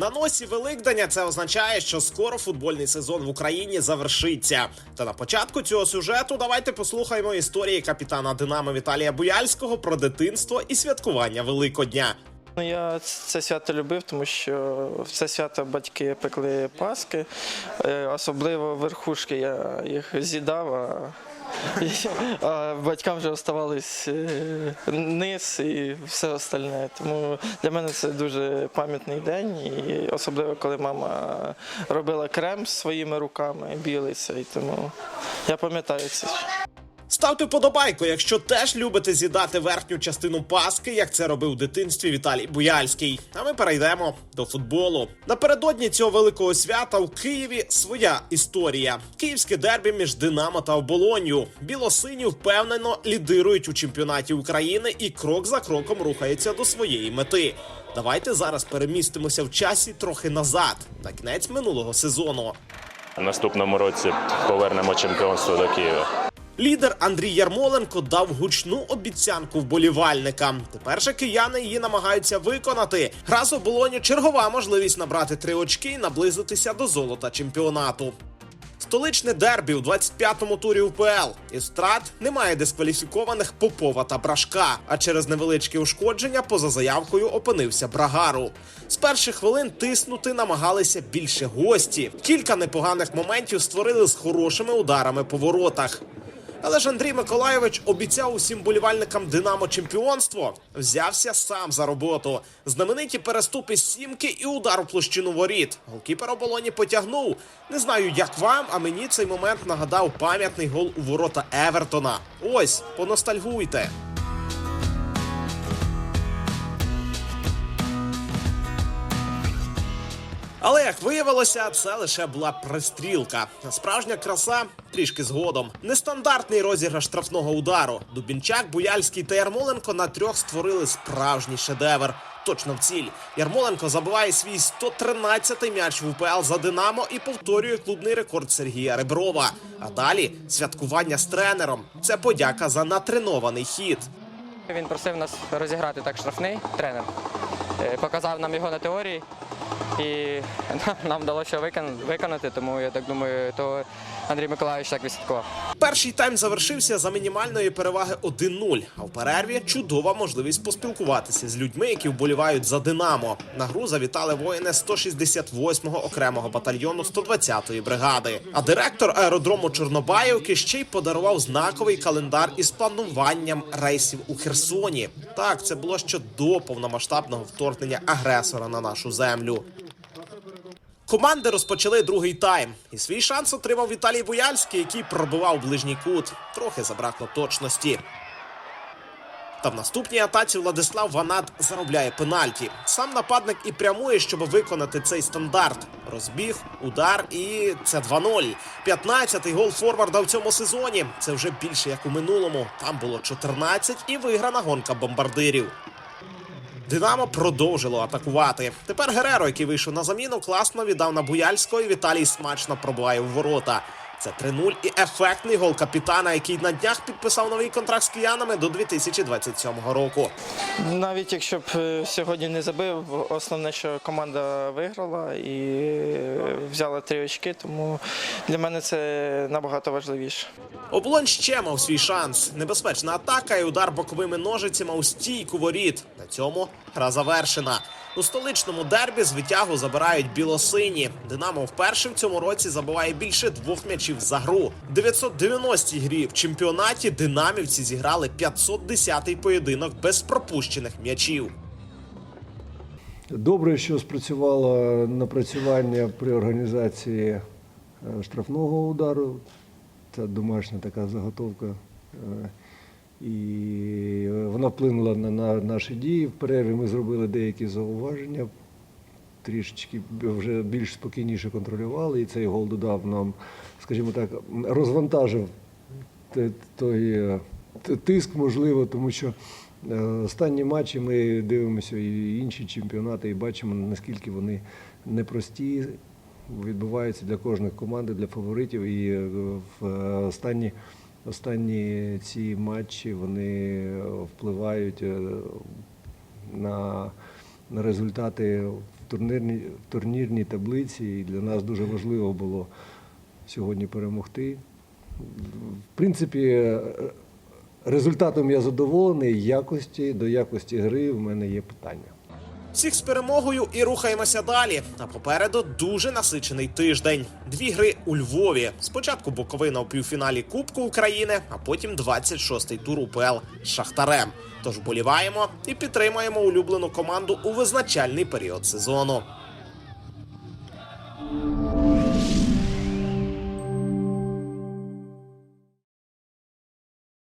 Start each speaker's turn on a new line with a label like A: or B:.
A: На носі Великдення це означає, що скоро футбольний сезон в Україні завершиться. Та на початку цього сюжету давайте послухаємо історії капітана Динамо Віталія Буяльського про дитинство і святкування Великодня.
B: Ну, я це свято любив, тому що в це свято батьки пекли паски, е, особливо верхушки я їх з'їдав, а, а батькам вже оставались е, низ і все остальне. Тому для мене це дуже пам'ятний день, і особливо коли мама робила крем своїми руками, білий цей, тому я пам'ятаю це.
A: Ставте вподобайку, якщо теж любите з'їдати верхню частину паски, як це робив у дитинстві Віталій Буяльський. А ми перейдемо до футболу. Напередодні цього великого свята у Києві своя історія. Київське дербі між Динамо та Оболонью. Білосині впевнено лідирують у чемпіонаті України і крок за кроком рухаються до своєї мети. Давайте зараз перемістимося в часі трохи назад, на кінець минулого сезону.
C: Наступному році повернемо чемпіонство до Києва.
A: Лідер Андрій Ярмоленко дав гучну обіцянку вболівальникам. Тепер же кияни її намагаються виконати. Гра з оболоні чергова можливість набрати три очки і наблизитися до золота чемпіонату. Столичне дербі у 25-му турі УПЛ. Із втрат немає дискваліфікованих Попова та Брашка. А через невеличкі ушкодження поза заявкою опинився Брагару. З перших хвилин тиснути намагалися більше гості. Кілька непоганих моментів створили з хорошими ударами по воротах. Але ж Андрій Миколайович обіцяв усім болівальникам Динамо чемпіонство. Взявся сам за роботу. Знамениті переступи сімки і удар у площину воріт. Голкіпер оболоні потягнув. Не знаю, як вам, а мені цей момент нагадав пам'ятний гол у ворота Евертона. Ось, поностальгуйте. Але як виявилося, це лише була пристрілка. Справжня краса трішки згодом. Нестандартний розіграш штрафного удару. Дубінчак, Буяльський та Ярмоленко на трьох створили справжній шедевр. Точно в ціль. Ярмоленко забиває свій 113-й м'яч в УПЛ за Динамо і повторює клубний рекорд Сергія Реброва. А далі святкування з тренером. Це подяка за натренований хід.
D: Він просив нас розіграти так штрафний тренер. Е, Показав нам його на теорії і нам- нам вдалося виконати, тому я так думаю, то Андрій Миколаївич так відсвяткував.
A: Перший тайм завершився за мінімальної переваги 1-0, а в перерві чудова можливість поспілкуватися з людьми, які вболівають за Динамо. На гру завітали воїни 168-го окремого батальйону 120-ї бригади. А директор аеродрому Чорнобаївки ще й подарував знаковий календар із плануванням рейсів у Херсоні. Так, це було ще до повномасштабного вторгнення агресора на нашу землю. Команди розпочали другий тайм, і свій шанс отримав Віталій Буяльський, який пробивав ближній кут. Трохи забракло точності. Та в наступній атаці Владислав Ванат заробляє пенальті. Сам нападник і прямує, щоб виконати цей стандарт. Розбіг, удар, і це 2-0. 15-й гол форварда в цьому сезоні. Це вже більше як у минулому. Там було 14 і виграна гонка бомбардирів. Динамо продовжило атакувати. Тепер Гереро, який вийшов на заміну, класно віддав на Буяльського і Віталій смачно пробиває в ворота. Це 3-0 і ефектний гол капітана, який на днях підписав новий контракт з киянами до 2027 року.
B: Навіть якщо б е, сьогодні не забив, основне, що команда виграла і е, взяла три очки, тому для мене це набагато важливіше.
A: Облонь ще мав свій шанс. Небезпечна атака і удар боковими ножицями у стійку воріт. На цьому гра завершена. У столичному дербі з витягу забирають білосині. Динамо вперше в цьому році забиває більше двох м'ячів за гру. В 990-й грі в чемпіонаті динамівці зіграли 510-й поєдинок без пропущених м'ячів.
E: Добре, що спрацювало напрацювання при організації е, штрафного удару. Це домашня така заготовка. І вона вплинула на, на наші дії. В перерві ми зробили деякі зауваження, трішечки вже більш спокійніше контролювали, і цей гол додав нам, скажімо так, розвантажив той е, тиск, можливо, тому що е, останні матчі ми дивимося і інші чемпіонати, і бачимо, наскільки вони непрості відбуваються для кожної команди, для фаворитів. І е, в останні, останні ці матчі вони впливають е, на, на результати турнірній, в турнірній таблиці, і для нас дуже важливо було сьогодні перемогти. В принципі, е, результатом я задоволений, якості, до якості гри в мене є питання.
A: Всіх з перемогою і рухаємося далі. А попереду дуже насичений тиждень. Дві гри у Львові. Спочатку Буковина у півфіналі Кубку України, а потім 26-й тур УПЛ Шахтарем. Тож боліваємо і підтримаємо улюблену команду у визначальний період сезону.